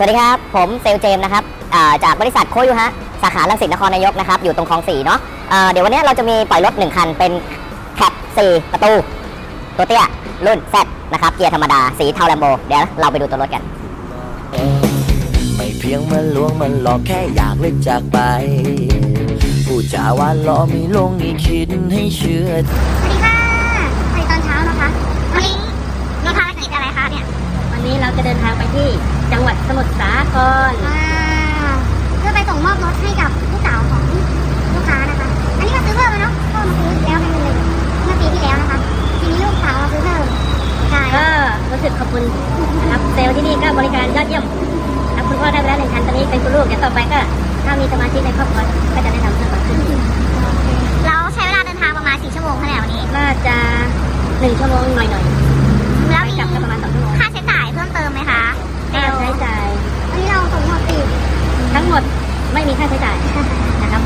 สวัสดีครับ ผมเซลลเจมส์นะครับอ่าจากบริษัทโคยูฮะสาขาลังสิตนครนายกนะครับอยู่ตรงคลองสี่เนาะอ่าเดี๋ยววันนี้เราจะมีปล่อยรถ1คันเป็นแคป4ประตู ตัวเตี้ย รุ่น Z นะครับเกียร์ธรรมดา สีเทาแลมโบ เดี๋ยวเราไปดูตัวรถกัน ไม่เพียงมันลวงมันหลอกแค่อยากเล่นจากไปผู้จาหว่าล้อไม่ลงนี่คิดให้เชื่อสวัสดีค่ะสวัสดีตอนเช้านะคะวันนี้มีภารกิจอะไรคะเนี่ยวันนี้เราจะเดินทางไปที่ จังหวัดสมุทรสาครอ่าเพื่อไปส่งมอบรถให้กับลูกสาวของลูกค้านะคะ อันนี้มาซื้อเพิ่มแล้วเนาะก็มาซื้อแล้วเป็นหนึ่งเมื่อปีที่แล้วนะคะ ทีนี้ลูกสาวมาซื้อเพิ่มใช่ก็รู้สึกขอบคุณนะครับเซลล์ที่นี่ก็บริการยอดเยี่ยมครับคุณพ่อได้ไปแล้วหนึ่งคันตอนนี้เป็นคุณลูกเดี๋ยวต่อไปก็ ถ้ามีสมาชิกในครอบครัวก็จะแนะนำเพิ่มมากขึ้นแล้วใช้เวลาเดินทางประมาณ4ชั่วโมงคะเนี่ยวันนี้น่าจะหนึ่งชั่วโมงหน่อยๆ ไม่มีค่าใช้จ่ายนะครับ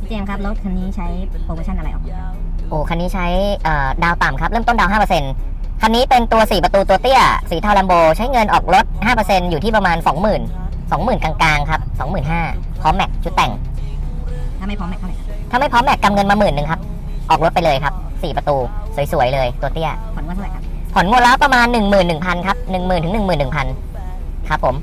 พี่เจมส์ครับรถคันนี้ใช้โปรโมชั่นอะไรออกมาโอ้คันนี้ใช้เอ่อดาวต่ำครับ เริ่มต้นดาว5%คันนี้เป็นตัว 4 ประตูตัวเตี้ย สีเทาแลมโบ ใช้เงินออกรถ 5%อยู่ที่ประมาณ 20,000 20,000 กลางๆ ครับ 25,000พร้อมแม็กชุดแต่ง ไม่พร้อมแม็กเท่าไหร่ถ้าไม่พร้อมแม็กกำเงินมาหมื่นหนึ่งครับ ออกรถไปเลยครับ4ประตูสวยๆเลยตัวเตี้ย ผ่อนว่าเท่าไหร่ครับผ่อนงวดแล้วประมาณ 11,000 ครับ 10,000ถึง11,000 ครับผม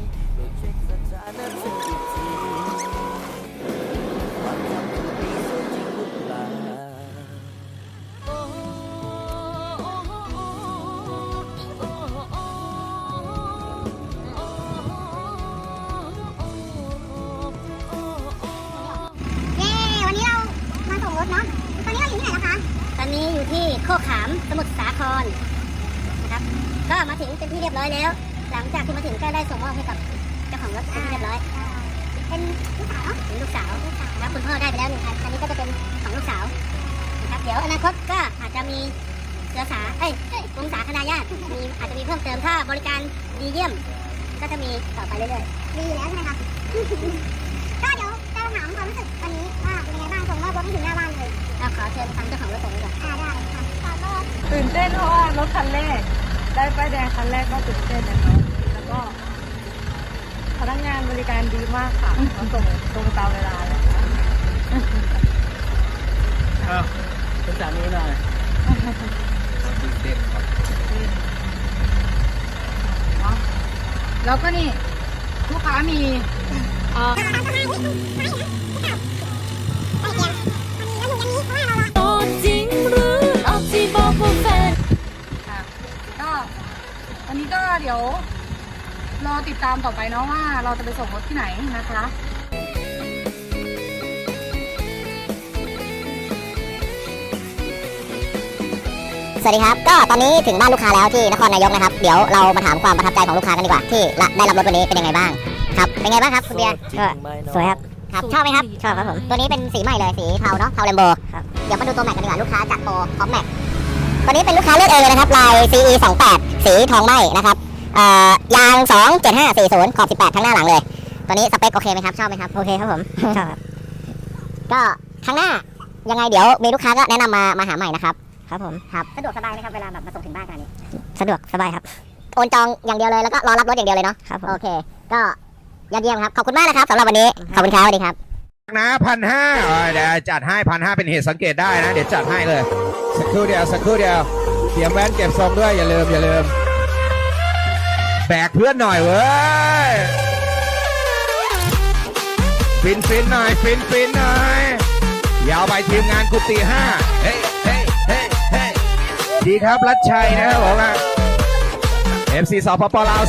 โคกขามสมุทรสาครนะครับ ก็มาถึงเป็นที่เรียบร้อยแล้ว หลังจากที่มาถึงก็ได้ส่งมอบให้กับเจ้าของรถเป็นที่เรียบร้อย เป็นลูกสาวเนาะเป็นลูกสาวนะครับคุณพ่อได้ไปแล้วหนึ่งคันคันนี้ก็จะเป็นของลูกสาวนะครับ เดี๋ยวอนาคตก็อาจจะมีเสือสาเอ้ยวงศาคณาญาติมีอาจจะมีเพิ่มเติมถ้าบริการดีเยี่ยม ก็จะมีต่อไปเรื่อยดีอยู่แล้วใช่ไหมคะก็เดี๋ยวจะ ถามความรู้สึกวันนี้ว่าเป็นยังไงบ้างส่งมอบรถให้ถึงหน้าบ้านเลยๆเราขอเชิญทางเจ้าของรถส่งดีกว่าอ่าได้ค่ะขอโทษตื่นเต้นเพราะว่ารถคันแรก ได้ป้ายแดงคันแรกก็ตื่นเต้นนะครับแล้วก็พนักงานบริการดีมากค่ะมาส่งตรงตามเวลาเลยค่ะอ้าวเป็นสามีหน่อยแล้วก็นี่ลูกค้ามีเอ่อ นนี้ก็เดี๋ยวรอติดตามต่อไปเนาะว่าเราจะไปส่งรถที่ไหนนะคะสวัสดีครับก็ตอนนี้ถึงบ้านลูกค้าแล้วที่นครนายกนะครับ เดี๋ยวเรามาถามความประทับใจของลูกค้ากันดีกว่าที่ละได้รับรถวันนี้เป็นยังไงบ้างครับเป็นไงบ้างครับคุณเบียร์ก็สวยครับครับชอบไหมครับชอบครับผมตัวนี้เป็นสีใหม่เลยสีเทาเนาะเทาแลมโบครับเดี๋ยวมาดูตัวแม็กกันดีกว่าลูกค้าจัดโปรพร้อมแม็ก ตัวนี้เป็นลูกค้าเลือกเองเลยนะครับ ลาย CE 28สีทองไหมนะครับเอ่อยาง 27540 ขอบ 18 ทั้งหน้าหลังเลย ตัวนี้สเปคโอเคไหมครับ ชอบไหมครับ โอเคครับผมชอบครับก็ครั้งหน้ายังไงเดี๋ยวมีลูกค้าก็แนะนำมามาหาใหม่นะครับ ครับผม ครับ สะดวกสบายไหมครับ เวลาแบบมาส่งถึงบ้านขนาดนี้ สะดวกสบายครับ โอนจองอย่างเดียวเลย แล้วก็รอรับรถอย่างเดียวเลยเนาะ ครับผมโอเค ก็ยอดเยี่ยมครับ ขอบคุณมากนะครับสำหรับวันนี้ ขอบคุณครับสวัสดีครับนะพันห้าเดี๋ยวจัดให้พันห้าเป็นเหตุสังเกตได้นะ เดี๋ยวจัดให้เลย สักครู่เดียวสักครู่เดียวเตรียมแว่นเก็บทรงด้วยอย่าลืมอย่าลืมแบกเพื่อนหน่อยเว้ยฟินฟินหน่อยฟินฟินหน่อยยาวไปทีมงานกุฏิห้าเฮ้ยเฮ้ยเฮ้ยเฮ้ยดีครับรัชชัยนะครับผมนะ FC สปปลาว